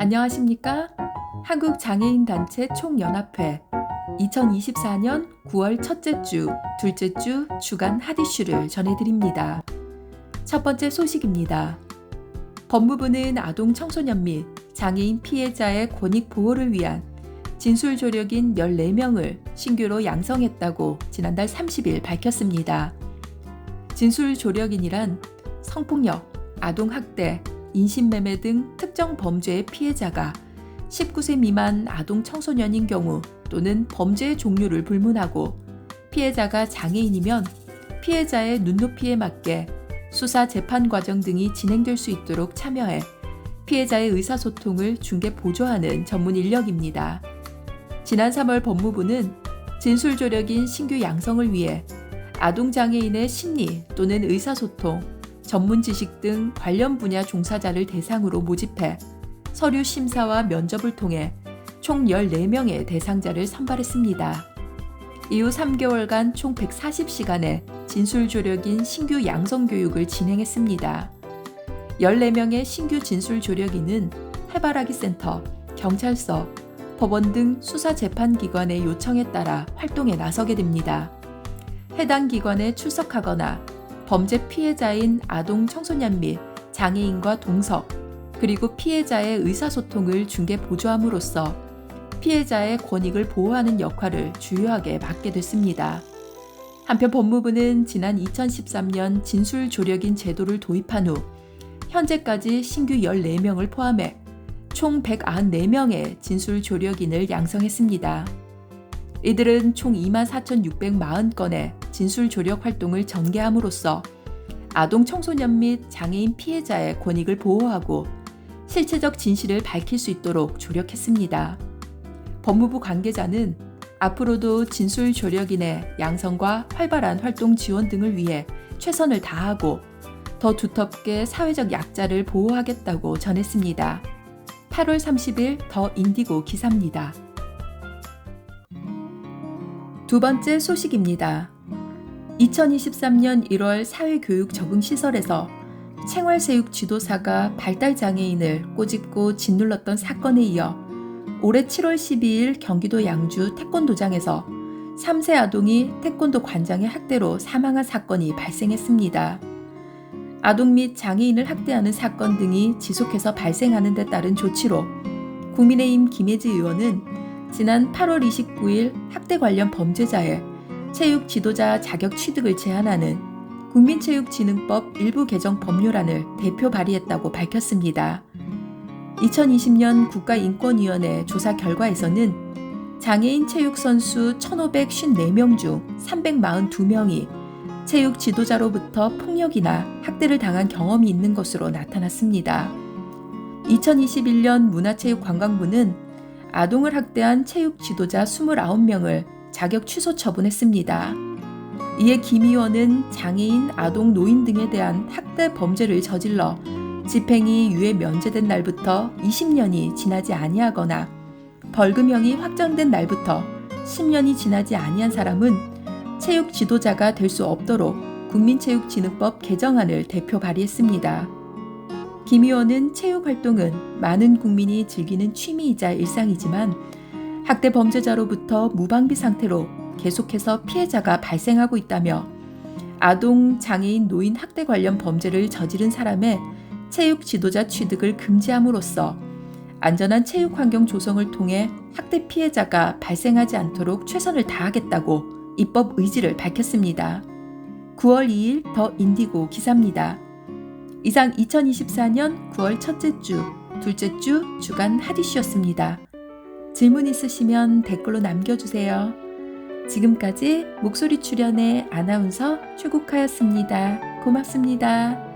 안녕하십니까? 한국 장애인 단체 총연합회 2024년 9월 첫째 주, 둘째 주 주간 핫이슈를 전해드립니다. 첫 번째 소식입니다. 법무부는 아동 청소년 및 장애인 피해자의 권익 보호를 위한 진술 조력인 14명을 신규로 양성했다고 지난달 30일 밝혔습니다. 진술 조력인이란 성폭력, 아동학대, 인신매매 등 특정 범죄의 피해자가 19세 미만 아동 청소년인 경우 또는 범죄의 종류를 불문하고 피해자가 장애인이면 피해자의 눈높이에 맞게 수사 재판 과정 등이 진행될 수 있도록 참여해 피해자의 의사소통을 중개 보조하는 전문 인력입니다. 지난 3월 법무부는 진술조력인 신규 양성을 위해 아동장애인의 심리 또는 의사소통, 전문 지식 등 관련 분야 종사자를 대상으로 모집해 서류 심사와 면접을 통해 총 14명의 대상자를 선발했습니다. 이후 3개월간 총 140시간의 진술 조력인 신규 양성 교육을 진행했습니다. 14명의 신규 진술 조력인은 해바라기 센터, 경찰서, 법원 등 수사 재판 기관의 요청에 따라 활동에 나서게 됩니다. 해당 기관에 출석하거나 범죄 피해자인 아동 청소년 및 장애인과 동석, 그리고 피해자의 의사소통을 중개 보조함으로써 피해자의 권익을 보호하는 역할을 주요하게 맡게 됐습니다. 한편 법무부는 지난 2013년 진술 조력인 제도를 도입한 후 현재까지 신규 14명을 포함해 총 194명의 진술 조력인을 양성했습니다. 이들은 총 24,640건의 진술 조력 활동을 전개함으로써 아동 청소년 및 장애인 피해자의 권익을 보호하고 실체적 진실을 밝힐 수 있도록 조력했습니다. 법무부 관계자는 앞으로도 진술 조력인의 양성과 활발한 활동 지원 등을 위해 최선을 다하고 더 두텁게 사회적 약자를 보호하겠다고 전했습니다. 8월 30일 더 인디고 기사입니다. 두 번째 소식입니다. 2023년 1월 사회교육 적응 시설에서 생활체육 지도사가 발달장애인을 꼬집고 짓눌렀던 사건에 이어 올해 7월 12일 경기도 양주 태권도장에서 3세 아동이 태권도 관장의 학대로 사망한 사건이 발생했습니다. 아동 및 장애인을 학대하는 사건 등이 지속해서 발생하는 데 따른 조치로 국민의힘 김혜지 의원은 지난 8월 29일 학대 관련 범죄자의 체육 지도자 자격 취득을 제한하는 국민체육진흥법 일부 개정 법률안을 대표 발의했다고 밝혔습니다. 2020년 국가인권위원회 조사 결과에서는 장애인 체육선수 1,554명 중 342명이 체육 지도자로부터 폭력이나 학대를 당한 경험이 있는 것으로 나타났습니다. 2021년 문화체육관광부는 아동을 학대한 체육 지도자 29명을 자격 취소 처분했습니다. 이에 김 의원은 장애인, 아동, 노인 등에 대한 학대 범죄를 저질러 집행이 유예 면제된 날부터 20년이 지나지 아니하거나 벌금형이 확정된 날부터 10년이 지나지 아니한 사람은 체육 지도자가 될 수 없도록 국민체육진흥법 개정안을 대표 발의했습니다. 김 의원은 체육 활동은 많은 국민이 즐기는 취미이자 일상이지만 학대 범죄자로부터 무방비 상태로 계속해서 피해자가 발생하고 있다며 아동, 장애인, 노인 학대 관련 범죄를 저지른 사람의 체육 지도자 취득을 금지함으로써 안전한 체육 환경 조성을 통해 학대 피해자가 발생하지 않도록 최선을 다하겠다고 입법 의지를 밝혔습니다. 9월 2일 더 인디고 기사입니다. 이상 2024년 9월 첫째 주, 둘째 주 주간 하디슈였습니다. 질문 있으시면 댓글로 남겨주세요. 지금까지 목소리 출연의 아나운서 최국하였습니다. 고맙습니다.